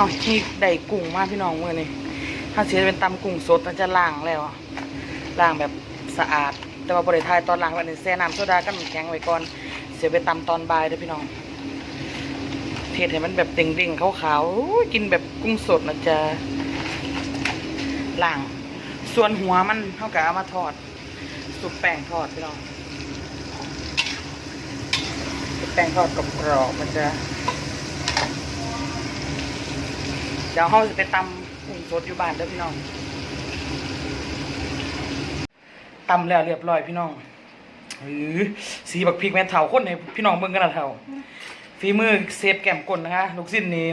เอาที่ได้กุ้งมาพี่น้องเมื้อนี้ถ้าเสิเป็นตำกุ้งสดมันจะล้างแล้วอะล้างแบบสะอาด แต่ว่าบ่ไทายตอนล้างแล้วนี่แช่น้ำโซดากับน้ำแข็งไว้ก่อน เสียไปตำตอนบ่ายเด้อพี่น้องเทศให้มันแบบเด้งๆขาวๆกินแบบกุ้งสดมันจะล้าง ส่วนหัวมันเท่ากับเอามาทอดสุกแป้งทอดพี่น้องแป้งทอดกรอบๆมันจะ เดี๋ยวเขาจะไปตำกุ้งสดอยู่บ้านเด้อพี่น้องตำแล้วเรียบร้อยพี่น้องหือสีบักพริกแม่เถาคนให้พี่น้องเบิ่งกันนะเถาฝีมือเซฟแก้มกลนนะคะลูกสิ้นนี่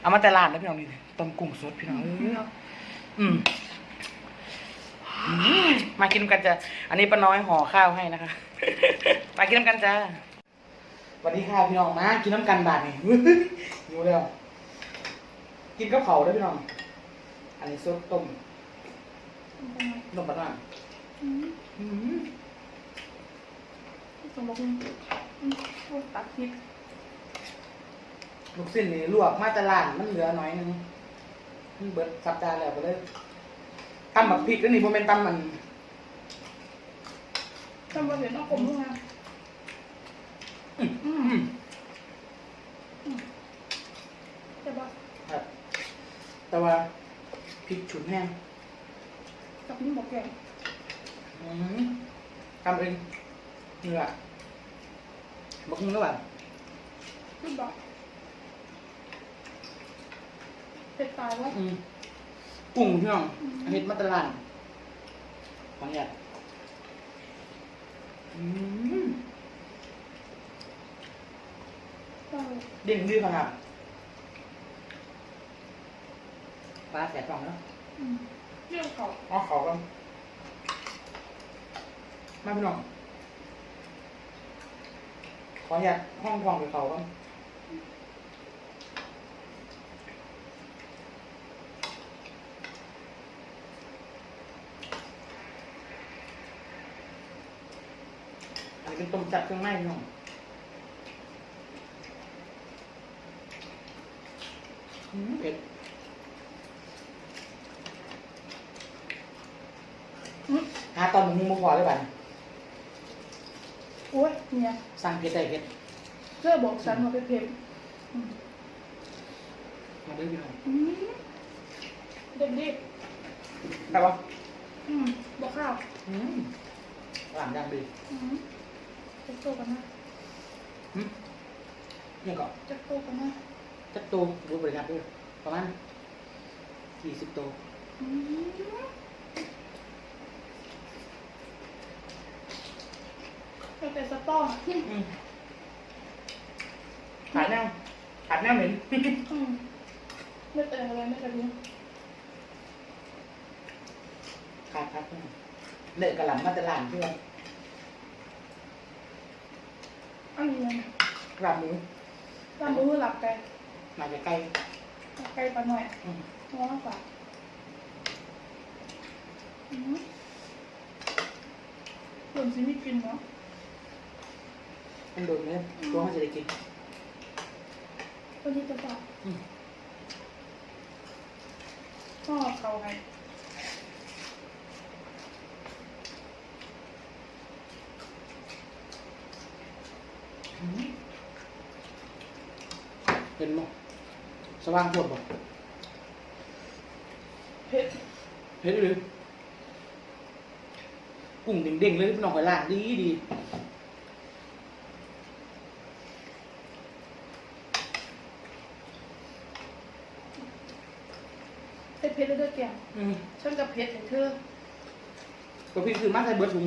เอามาแต่ร้านนะพี่น้องนี่ตำกุ้งสดพี่น้องเอออืมอืมากินกันจ้ะอันนี้ป้าน้อยห่อข้าวให้นะคะ มากินน้ำกันจ้าสวัสดีค่ะพี่น้องมากินน้ำกันบาทนี่อยู่แล้ว กินกับเขาได้อพี่น้อง อันนี้ซุปต้มนมบะนานอืมสมบูรณ์ตัดพริกลูกสิ้นนี่ลวกมาแตลาดมันเหลือน้อยหนึงมันเบิดสัปดาห์แล้วก็เลยตำแบบพริกแล้วนี่โมเมนตำมันจำว่าเดี๋ยวต้องกลมด้วยนะอืม อืม ใช่ปะ ครับ แต่ว่าพริกฉุนแห้งกับพี่บอกแกอืมทำเองนี่แหละบอกคุณก็แบบพี่บอกเป็ดตายวะอืมกุ้งพี่น้องเห็ดมาแตลาดขออนุญาตอืมเออเด้งดื้อขนาด ปลาแสบฟองแล้วอืมเรื่องเขาอ๋อขอกันมาพี่น้องขออยากห้องทองไปเขากันอันนี้เป็นต้มจัดเครื่องในพี่น้องอืมเผ็ด อืม หาต อนมึงมึงพอเลยบ้านโอ้ยเนี่ยสั่งเผ็ดได้เผ็ดเพื่อบอกฉันว่าเป็นเผ็ดอืมมาด้วยพี่น้องอืมเด็กดิได้ปะอืมบอกข้าวอืมหลานดังดีอืมจะโตกันนะอืมนี่ก็จะโตกันนะจักตัวรู้บริการด้วยประมาณสี่สิบตัวอืม เป็นแต่สตออืมขาดแนวขาดแนวเหม็น อืมไม่แต่อะไรไม่แต่นี้ขาดครับเละกระหล่ำมาตลาดเพื่อนอันนี้มันกระหล่ำหมูตามมือหลับไก่มาจากไกลไก่ปลาหน่อยอืมร้อนฝาอืมส่วนซีไม่กินเนาะ มันโดนเนี่ยตัวเขาจะได้กินคนที่จะฝากอืมก็เขาไงอืมเห็นมั้งสว่างปวดบ่เผ็ดเห็นหรือกุ้งเด้งๆเลยพี่น้องหอยล่างดีดี เผ็ดเผ็ดเลยเด้อแกอืมฉันกับเผ็ดของเธอตัวพี่คือมาใส่เบิร์ดถุง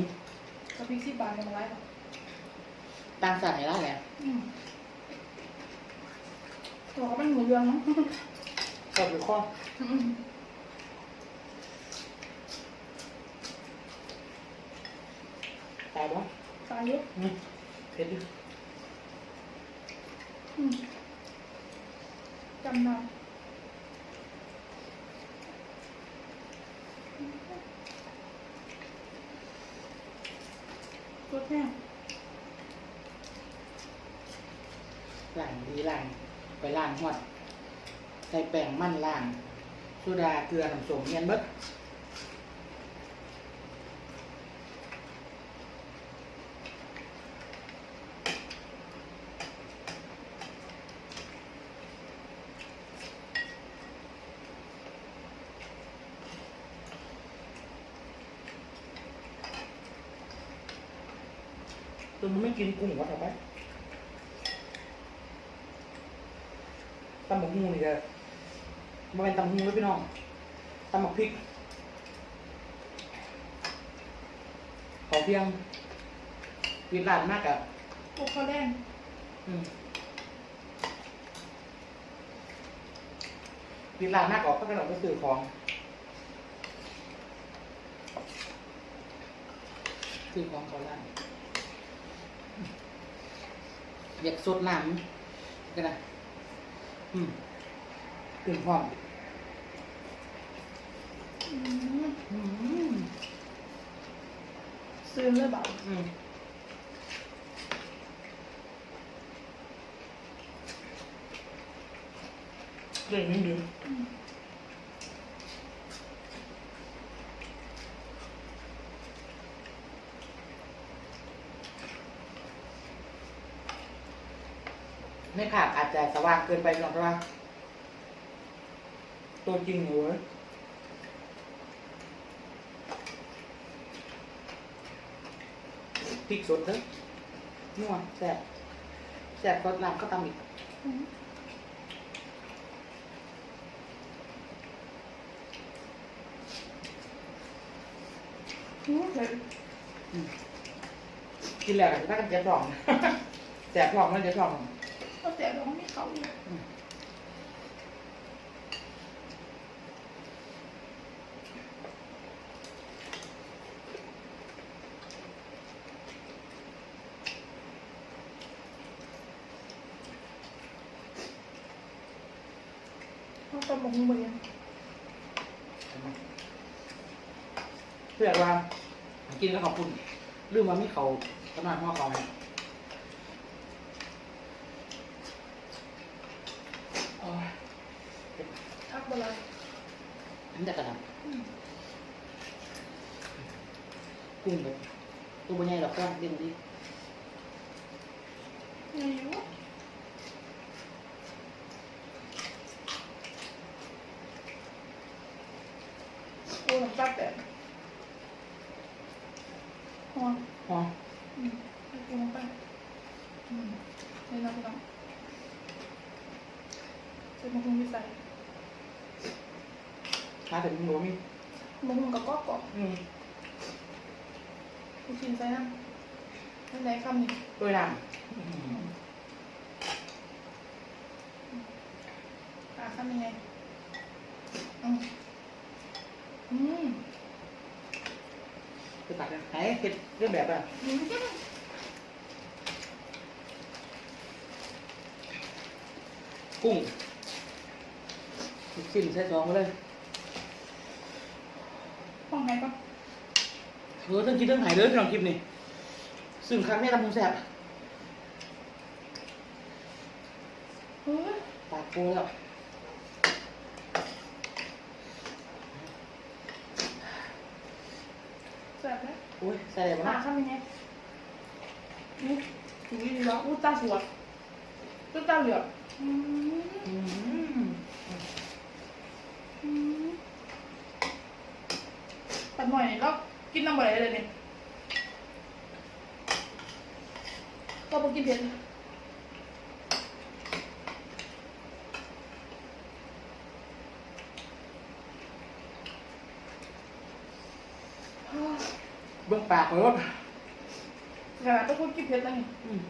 กับพริกสิบบาทกันมาไว้ก่อนตามสั่งให้ได้แหละอืมตัวเขาเป็นหมูเรืองมั้งชอบหรือข้ออืมตายบ่ตายเยอะอืมเผ็ดดิอืมจำได้ รสแค่ล้างดีล้างไปล้างหอด ใส่แป้งมันล้างโซดาเกลือน้ำส้มเนียนเบิด ตัวมันไม่กินกุ้งวะทำไมตำบักหุ่งนี่ก็บ่เป็นตำบักหุ่งเลยพี่น้องตำบักพริกขอเพียงวิลาดมากอะพวกเขาแดงอืมวิลาดมากออกก็กระโดดไปซื้อของซื้อของเขาล้าน อยากสดน้ำกันนะอืมตื่นพร้อมอืมอืมซื้อเลยเปล่าอืมเรื่องนี้ดี ในภาพอาจจะสว่างเกินไปหรอกว่า ตัวจริงอยู่เว้ยพริกสดเด้อนัวแซ่บแซ่บก็น้ำก็ตำอีกกินแล้วก็ถ้ากันเจ็บท้องแซ่บท้องมันเจ็บท้อง แต่เราไม่เขาอยู่เขาตำบักหุ่งไปยังเพื่อว่ากินแล้วขอบคุณลืมว่ามีเขาขนาดหัวเขาไหมโอ้ย อักบลา อั นจะกระดับกุ้งแบบตัวใหญ่หรอกก้อนเลี้ยงดีไงวะโอ้น้ำตาแตกหอมพออืมให้กินลงไปอืมนี่นะพี่น้องใส่มะฮุงที่ใส่ มาถึงหนูมีมะฮุงกับก็กรอบอืมกูชิมใส่น้ำนั่นไหนคำนี้ตัวน้อะคำยังไงอืมอืมำคือตัดนะไหนเห็ดเรื่องแบบอะอืมกุ้งลูกชิ้นใส่ซองมาเลยห้ องไหนก่อนเออต้องกินเรื่องหายเลยพี่น้องคลิปนี่ซึ่งครั้งนี้ทำมุงแซ่บเฮ้ยปากโกแล้วแซ่บไหมโอ้ยใส่อะไรบ้าอะงคำยังไงนี่ถึงนี่ดีแล้วอู้ตาสวยอู้ตาเหลือกอืมอืม อืมปัดหน่อยนี่แล้วกินน้ำอะไรเลยเนี่ยก็ไปกินเผ็ดอ้าวเบื้องปากเลยว่าขนาดต้องพูดกินเผ็ดแล้วนี่อืม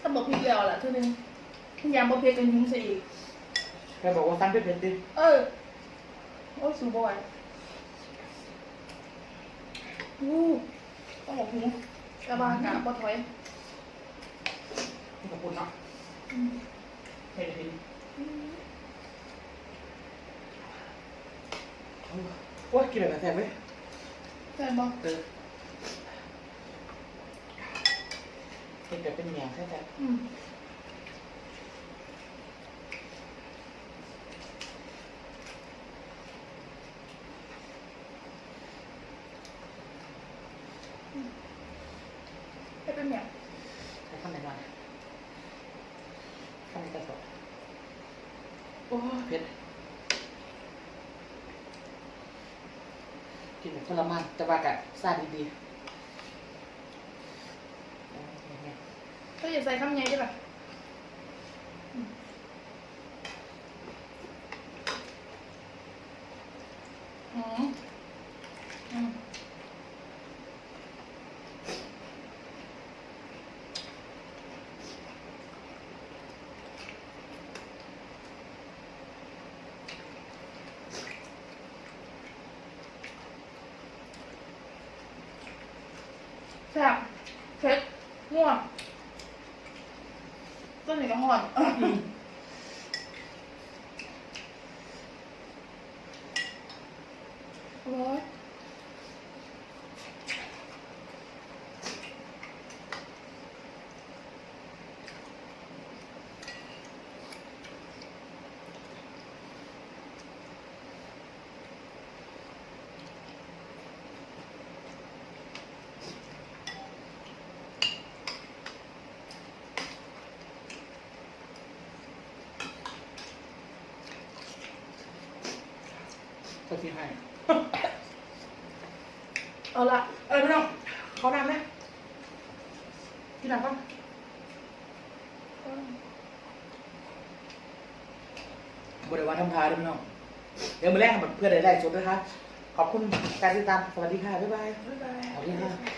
ถ้าบอกพริกแล้วล่ะเท่านึงยำบะเพ็ดกันยุ่งสิอีก แกบอกว่าตั้งเผ็ดๆดิเออ โอ้ยสูบอยอู้ต้องบอกหูกระบากาบะถอยขอบคุณเนาะอืมเผ็ดจริงโอ้ยกินแบบแซ่บเว้ยใช่บอเออเผ็ดแบบเป็นแหนมแซ่บอืมำนี้กระสอบโอ้ยเผ็ดกินแบบ ทรมานแต่ว่ากะซาดีๆ ก็อย่าใส่ข้ามไงได้ปะ ซ่บเผ็ดง่วงต้นหนึ่งก็ห่อนร้อย ก็ที่ให้ เอาละเออพี่น้องเขานำไหมพี่นำก็บริวารทำทายด้วยพี่น้องเดี๋ยวมาแรกกับเพื่อนได้ได้สดด้วยค่ะขอบคุณการติดตามสวัสดีค่ะบ๊ายบายบ๊ายบายสวัสดีค่ะ